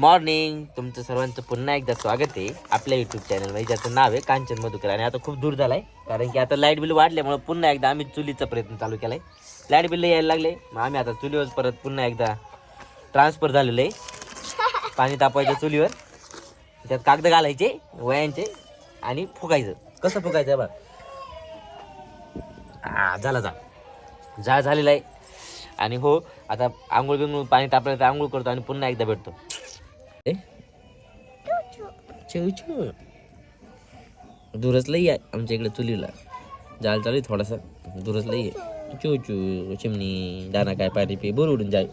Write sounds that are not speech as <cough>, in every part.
Morning. तुमचं सर्वांचं पुन्हा एकदा स्वागत आहे आपल्या युट्यूब चॅनलमध्ये ज्याचं नाव आहे कांचन मधुकर. आणि आता खूप दूर झालाय कारण की आता लाइट बिल वाढल्यामुळे पुन्हा एकदा आम्ही चुलीचा प्रयत्न चालू केलाय. लाइट बिल यायला लागले मग आम्ही आता चुलीवर परत पुन्हा एकदा ट्रान्सफर झालेलं आहे. पाणी तापवायचं चुलीवर. त्यात कागद घालायचे वयांचे आणि फुकायचं कसं फुकायचं बा हा झाला जा जाळ झालेला आहे. आणि हो आता आंघोळ बिंघोळ पाणी तापलं तर आंघोळ करतो आणि पुन्हा एकदा भेटतो. दूरच लई आहे आमच्या इकडे चुलीला. जाळ चालू आहे थोडासा. दूरच लई आहे. चू चू चिमणी दाना काय पाणी पी बोर उडून जाय.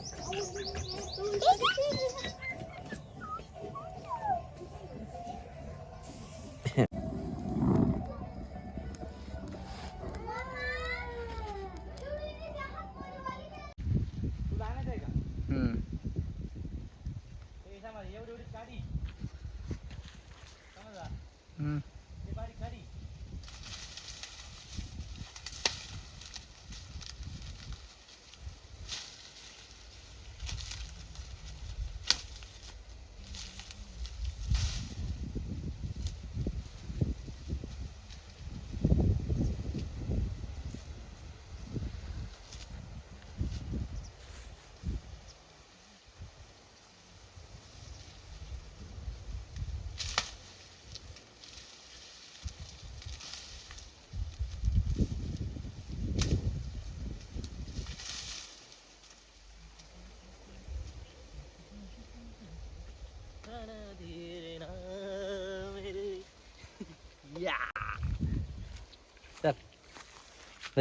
चल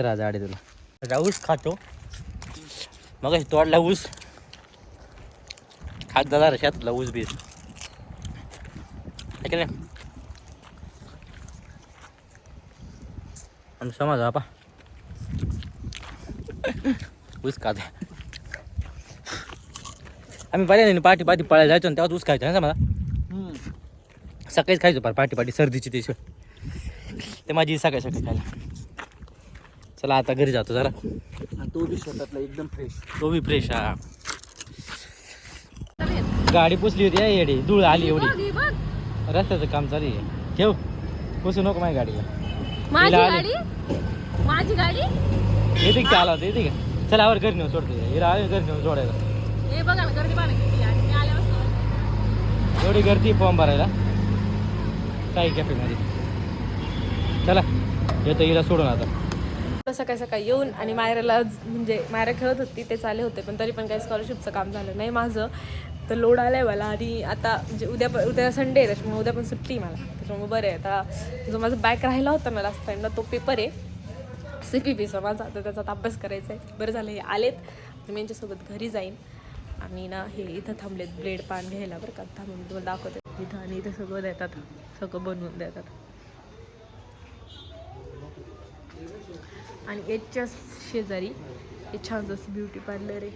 राजा आडे तुला. ऊस खातो. मग तोडला ऊस. खात दादा रे शेतातला ऊस बीस. की नाही? आणि समज आपा ऊस खात. आम्ही पहिल्यांदा पाठी पाठी पळायला जायचो ना तेव्हा ऊस खायचो ना समजा सकाळीच खायचो पार पाठी पाठी सर्दीची ते ते माझी सकाळी सकाळी खायला. चला आता घरी जातो जरा. तो बी शेतातला एकदम फ्रेश तो बी फ्रेश हा गाडी पुसली होती या येडी. धूळ आली एवढी. रस्त्याचं काम चालू आहे. ठेव. पुसू नको माझ्या गाडीला. माझी. गाडी? माझी गाडी? येते का आला होता येते का? चला आवर घरी नेऊन सोडतो. हिला आले घरी नेऊन सोडायला. हे एवढी गर्दी फॉर्म भरायला. काही कॅफेमध्ये चला येतो हिला सोडून आता. सकाळी सकाळी येऊन आणि मायराला म्हणजे मायरा खेळत होती ते चाले होते पण तरी पण काही स्कॉलरशिपचं काम झालं नाही माझं. तर लोड आलाय मला आणि आता म्हणजे उद्या पण उद्या संडे आहे त्याच्यामुळे उद्या पण सुट्टी मला. त्याच्यामुळे बरं आहे. आता जो माझा बॅक राहिला होता ना लास्ट टाईमला तो पेपर आहे. सी पी पीचा माझा. तर त्याचा अभ्यास करायचा आहे. बरं झालं हे आलेत. तर मी यांच्यासोबत घरी जाईन. आणि ना हे इथं थांबलेत ब्लेड पान घ्यायला बरं का. थांबून तुम्हाला दाखवते. इथं आणि इथं सगळं देतात. सगळं बनवून देतात. आणि याच्याच शेजारी हे छान असं ब्युटी पार्लर आहे.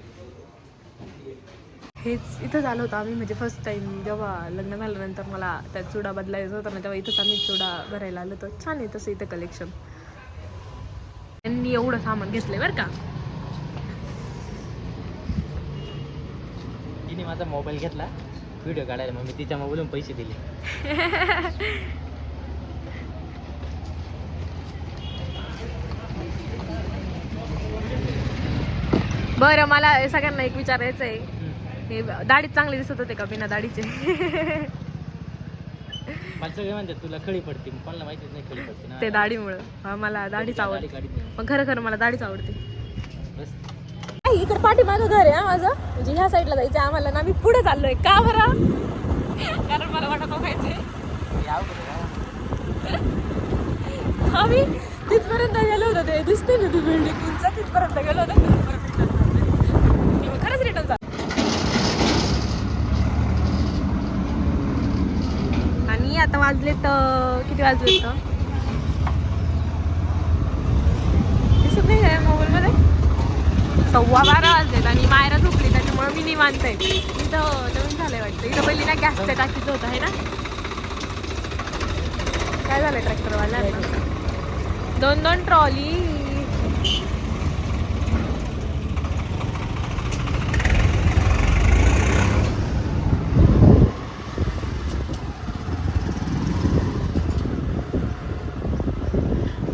हेच इथंच आलो होतं आम्ही म्हणजे फर्स्ट टाइम जेव्हा लग्न झाल्यानंतर मला त्यात चुडा बदलायचा होता ना तेव्हा इथंच आम्ही चुडा भरायला आलो होतो. छान आहे तसं इथं कलेक्शन त्यांनी एवढं सामान घेतलंय बरं का? तिने माझा मोबाईल घेतला व्हिडिओ काढायला मग मी तिच्या मोबाईलून पैसे दिले. <laughs> बरं मला सगळ्यांना एक विचारायचं आहे. हे दाढीत चांगले दिसत होते का बिना दाढीचे? <laughs> मला सगळे म्हणतात तुला खळी पडते. कोणाला माहितीच नाही खळी पडते ना. ते दाढीमुळं. हा, मला दाढीच दाढी आवडते. पण खरं खरं मला दाढीच आवडते. इकडे पाठीमागं घर आहे हा माझं. म्हणजे ह्या साईडला जायचं आम्हाला. ना मी पुढे चाललोय. का बरं? कारण मला वाटत खायचंय आम्ही तिथपर्यंत गेलो होतो ते. दिसते ना ती बिल्डिंग उंच? तिथपर्यंत गेलो होतो तिथपर्यंत तेव्हा खरंच रिटर्न जा वाजलेत वाजले तर किती वाजलेत तर दिसत नाही आहे मोबाईलमध्ये? सव्वा बारा वाजलेत आणि मायरा झोपली त्याच्यामुळे मी निवांत आहे. इथं नवीन झालंय वाटतं. इथं पहिली ना गॅसच्या टाकीचं होतं आहे ना? काय झालंय ट्रॅक्टरवाला दोन दोन ट्रॉली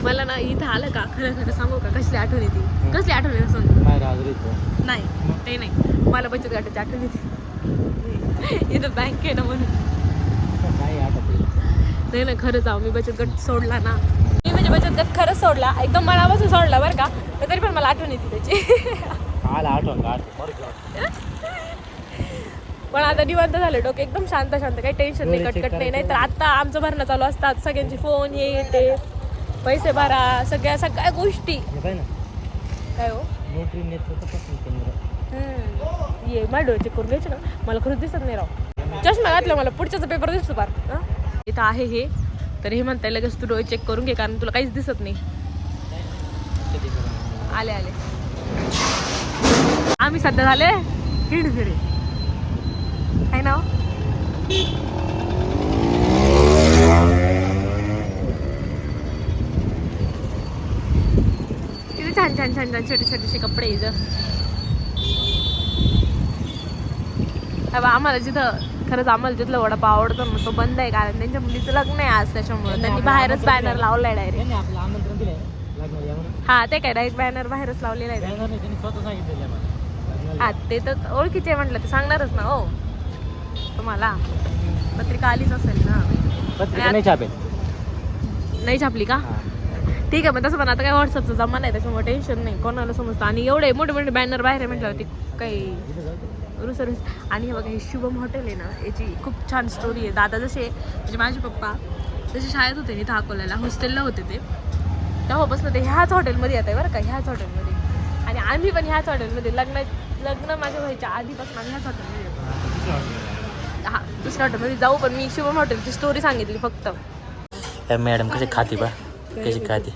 ना इथं आलं का? खरं खरं सांगू का? कसली आठवण येते? कसली आठवण येते. सांग नाही ते नाही. मला बचत गटाची आठवण येते. इथं बँक आहे ना म्हणून. नाही आठवते नाही ना खरंच आहो मी बचत गट सोडला ना. मी म्हणजे बचत गट खरंच सोडला एकदम मनापासून सोडला बरं का. तरी पण मला आठवण येते त्याची? पण आता निवांत झालं डोकं एकदम शांत शांत काही टेन्शन नाही कटकट नाही. नाही तर आता आमचं भरणं चालू असतात. सगळ्यांचे फोन हे ते. पैसे भरा सगळ्या सगळ्या गोष्टी. हे पाह्य ना? काय हो? नोटरी. ये माझ्या डोळे चेक करून घ्यायचे ना मला खरंच दिसत नाही राव. चष्मा घातला मला पुढच्याचा पेपर दिसतो फार. हं? इथं आहे हे. तर हे म्हणताय लगेच तू डोळे चेक करून घे कारण तुला काहीच दिसत नाही. आले आले. आम्ही सध्या झाले. हिड फिरे आहे ना हो? किती छान छान छोटे छोटेसे कपडे इथं. आम्हाला जिथं खरंच आम्हाला जिथलं वडापाव आवडतो ना तो बंद आहे कारण त्यांच्या मुलीचं लग्न आहे आज त्याच्यामुळे. त्यांनी बाहेरच बॅनर लावलाय डायरेक्ट हा ते काय डायरेक्ट बॅनर बाहेरच लावलेला आहे. हा ते तर ओळखीचे म्हटलं ते सांगणारच ना हो. तुम्हाला. पत्रिका आलीच असेल ना. पत्रिका नाही छापेल नाही छापली का? ठीक आहे मग तसं पण आता काय व्हॉट्सअपचा जमाना आहे त्याच्यामुळे टेन्शन नाही. कोणाला समजतं? आणि एवढे मोठे मोठे बॅनर बाहेर आहे म्हटल्यावरती काही रुस रुस आणि हे बघा हे शुभम हॉटेल आहे ना याची खूप छान स्टोरी आहे. दादा जसे म्हणजे माझे पप्पा जसे शाळेत होते इथं अकोल्याला हॉस्टेलला होते ते. तेव्हापासून ते ह्याच हॉटेलमध्ये येत आहे बरं का ह्याच हॉटेलमध्ये आणि आम्ही पण ह्याच हॉटेलमध्ये लग्न लग्न माझ्या व्हायच्या आधीपासून आम्ही ह्याच हॉटेलमध्ये येतो हा दुसऱ्या हॉटेलमध्ये जाऊ पण मी शुभम हॉटेलची स्टोरी सांगितली फक्त. मॅडम कसे खाते बा? कशी खाते?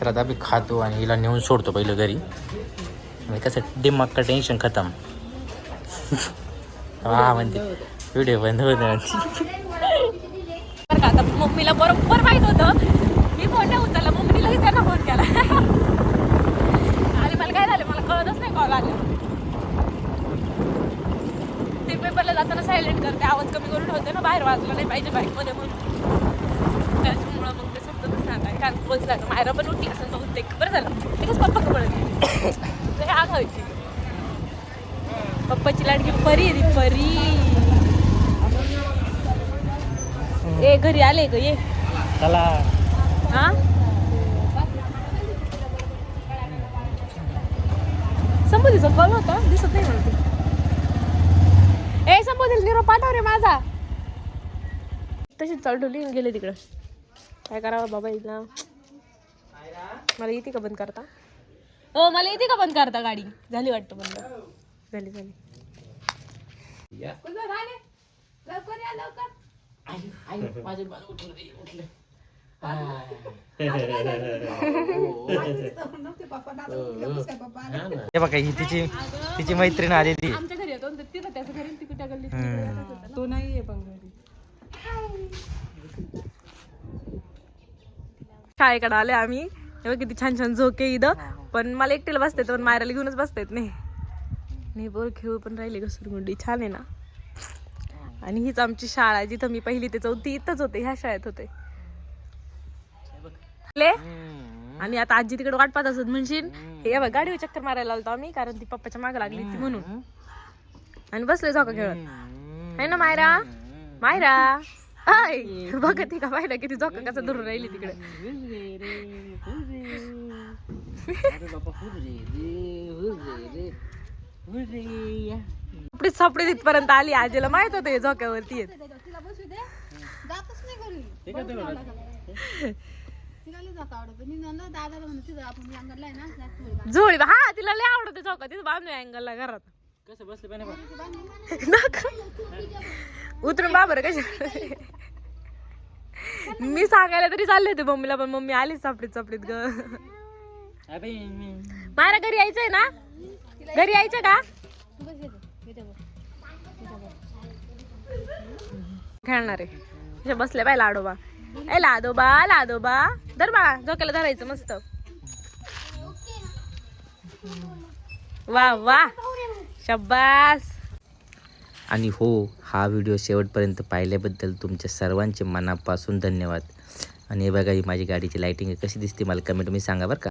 तर आता आम्ही खातो आणि हिला नेऊन सोडतो पहिलं घरी. म्हणजे कसं दिमाग का टेन्शन खतम. हा म्हणते. व्हिडिओ बंद होत बरं का आता मम्मीला बरोबर माहीत होतं. मी फोन नाही उचलला मम्मीला लगेच त्यांना फोन केला. आणि मला काय झालं? मला कळतच नाही कॉल आले. ते पेपरला जाताना सायलेंट करते. आवाज कमी करून ठेवते ना बाहेर वाजला नाही पाहिजे बाईकमध्ये म्हणून. मायरा पण उठी असं बरं झालं. लगेच पप्पा कपडे हे आग व्हायची पप्पाची लाडकी परी ती परी. ए घरी आले ग ये. चला. हा? संबोधीचा कॉल होता दिसत नाही म्हणते ए संबोधीला निरोप पाठव रे माझा. तशीच चालवली आणि गेले तिकडं. काय करावं बाबा इथला मला येते का बंद करता? हो मला येते का बंद करता गाडी? झाली वाटतं बंद. झाली झाली. हे बघा ही तिची तिची मैत्रीण आलेली आमच्या घरी येतो तिथं त्याचं घरी ती कुठ्या गल्लीत तो नाही आहे पण घरी. शाळेकडे आले आम्ही. हे बघ किती छान छान झोके इथं. पण मला एकटीला बसता येतं पण मायराला घेऊनच बसता येत नाही. नाही बरं खेळू पण राहिले घसरगुंडी छान आहे ना? आणि हीच आमची शाळा जिथं मी पहिली ते चौथी इथंच होते ह्या शाळेत होते. ले? आणि आता आजी तिकडे वाट पाहत असत म्हणशील हे बघ गाडीवर चक्कर मारायला आलतो आम्ही कारण ती पप्पाच्या मागे लागली ती म्हणून. आणि बसले झोका खेळत. आहे ना मायरा? मायरा? आय बघ ती का मायरा किती झोका कसा धरून राहिली तिकडे. सापडीत सापडीत इथपर्यंत आली आजीला माहीत होतं झोक्यावरती आहे झोळी हा तिला लय आवडते झोका तिथं बांधूया अँगलला घरात. कसं बसले. उतरून बाबर कशा मी सांगायला तरी चालले होते मम्मीला पण मम्मी आलीच सापडीत सापडीत ग. मायरा घरी यायचंय ना? घरी यायचं का? खेळणार आहे. अशा बसल्या बाय लाडोबा. ए लादोबा लादोबा धर बाळा झोक्याला धरायचं मस्त. वा वा. शब्बास. आणि हो हा व्हिडिओ शेवटपर्यंत पाहिल्याबद्दल तुमच्या सर्वांचे मनापासून धन्यवाद. आणि हे बघा ही माझी गाडीची लायटिंग कशी दिसते मला कमेंट मी सांगा बरं का.